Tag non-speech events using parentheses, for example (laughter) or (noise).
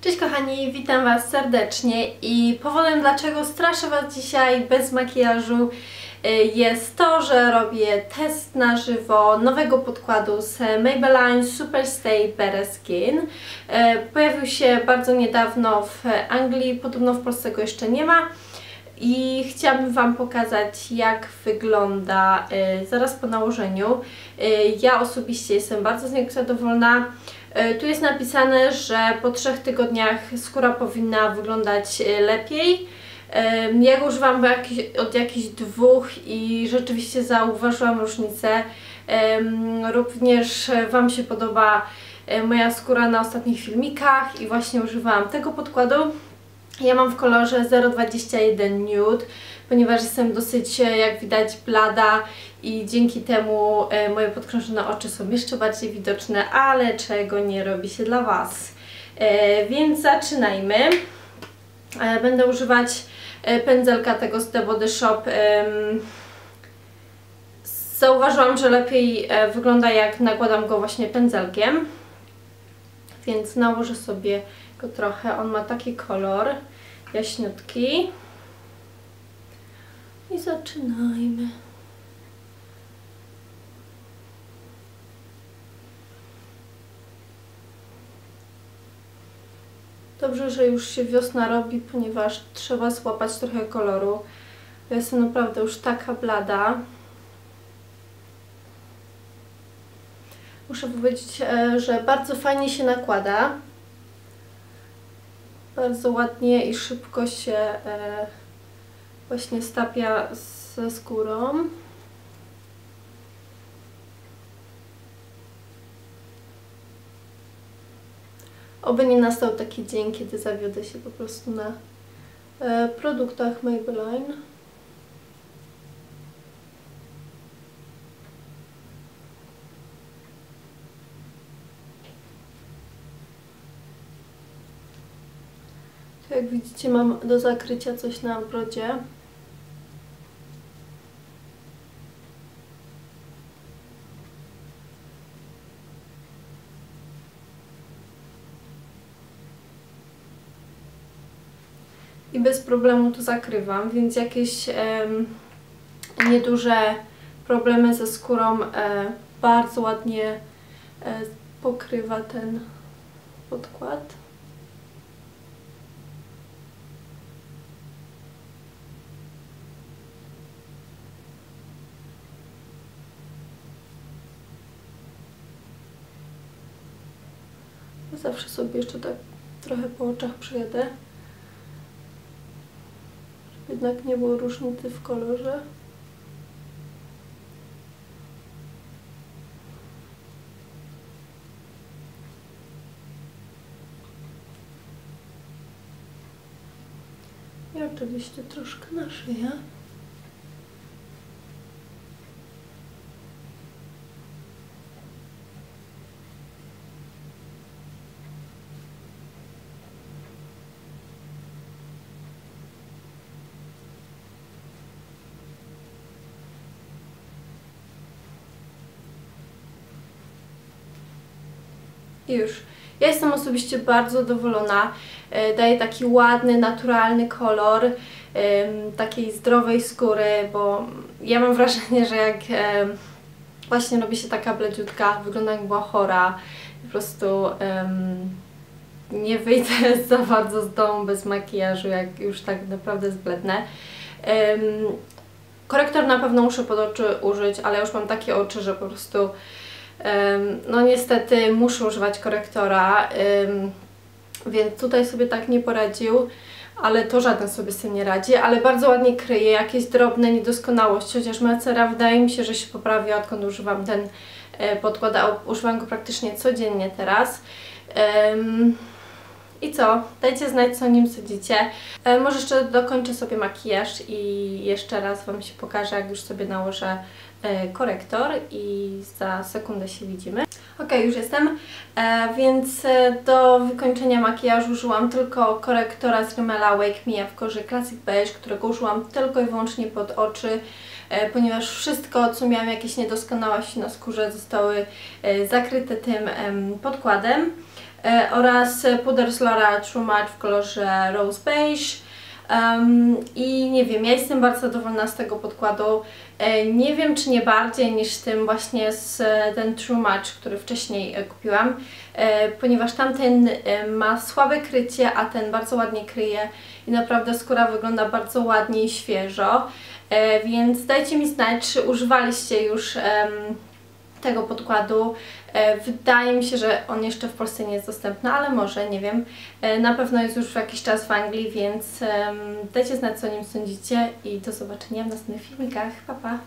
Cześć kochani, witam Was serdecznie i powodem dlaczego straszę Was dzisiaj bez makijażu y, jest to, że robię test na żywo nowego podkładu z Maybelline Superstay Bare Skin. Y, pojawił się bardzo niedawno w Anglii, podobno w Polsce go jeszcze nie ma i chciałabym Wam pokazać jak wygląda y, zaraz po nałożeniu. Ja osobiście jestem bardzo z niego zadowolona. E, tu jest napisane, że po trzech tygodniach skóra powinna wyglądać e, lepiej. E, ja go używam od jakichś dwóch i rzeczywiście zauważyłam różnicę. Również Wam się podoba moja skóra na ostatnich filmikach i właśnie używałam tego podkładu. Ja mam w kolorze 021 Nude, ponieważ jestem dosyć, jak widać, blada i dzięki temu e, moje podkrążone oczy są jeszcze bardziej widoczne, ale czego nie robi się dla Was. E, więc zaczynajmy. E, będę używać pędzelka tego z The Body Shop. Zauważyłam, że lepiej wygląda jak nakładam go właśnie pędzelkiem. Więc nałożę sobie go trochę. On ma taki kolor jaśniutki. I zaczynajmy. Dobrze, że już się wiosna robi, ponieważ trzeba złapać trochę koloru. Ja jestem naprawdę już taka blada. Muszę powiedzieć, e, że bardzo fajnie się nakłada. Bardzo ładnie i szybko się e, właśnie stapia ze skórą. Oby nie nastał taki dzień, kiedy zawiodę się po prostu na e, produktach Maybelline. Jak widzicie mam do zakrycia coś na brodzie. I bez problemu to zakrywam, więc jakieś nieduże problemy ze skórą e, bardzo ładnie e, pokrywa ten podkład. Zawsze sobie jeszcze tak trochę po oczach przejedę jednak nie było różnicy w kolorze. I oczywiście troszkę na szyję. I już. Ja jestem osobiście bardzo zadowolona. E, daje taki ładny, naturalny kolor takiej zdrowej skóry, bo ja mam wrażenie, że jak właśnie robi się taka bledziutka, wygląda jak była chora, po prostu nie wyjdę (laughs) za bardzo z domu bez makijażu, jak już tak naprawdę zblednę. korektor na pewno muszę pod oczy użyć, ale już mam takie oczy, że po prostu no niestety muszę używać korektora, więc tutaj sobie tak nie poradził, ale to żaden sobie z tym nie radzi, ale bardzo ładnie kryje jakieś drobne niedoskonałości, chociaż macera wydaje mi się, że się poprawia odkąd używam ten e, podkład, a używam go praktycznie codziennie teraz. I co? Dajcie znać, co o nim sądzicie. E, może jeszcze dokończę sobie makijaż i jeszcze raz Wam się pokażę, jak już sobie nałożę e, korektor i za sekundę się widzimy. Ok, już jestem, e, więc e, do wykończenia makijażu użyłam tylko korektora z Rimmela Wake Me w kolorze Classic Beige, którego użyłam tylko i wyłącznie pod oczy, ponieważ wszystko, co miałam jakieś niedoskonałości na skórze, zostały e, zakryte tym podkładem. e, oraz puder z L'Oreal True Match w kolorze Rose Beige. Um, I nie wiem, ja jestem bardzo zadowolona z tego podkładu. E, nie wiem, czy nie bardziej niż tym właśnie z e, ten True Match, który wcześniej e, kupiłam, e, ponieważ tamten e, ma słabe krycie, a ten bardzo ładnie kryje i naprawdę skóra wygląda bardzo ładnie i świeżo. E, więc dajcie mi znać, czy używaliście już tego podkładu. E, Wydaje mi się, że on jeszcze w Polsce nie jest dostępny, ale może, nie wiem. E, Na pewno jest już jakiś czas w Anglii, więc dajcie znać, co o nim sądzicie i do zobaczenia w następnych filmikach. Pa, pa!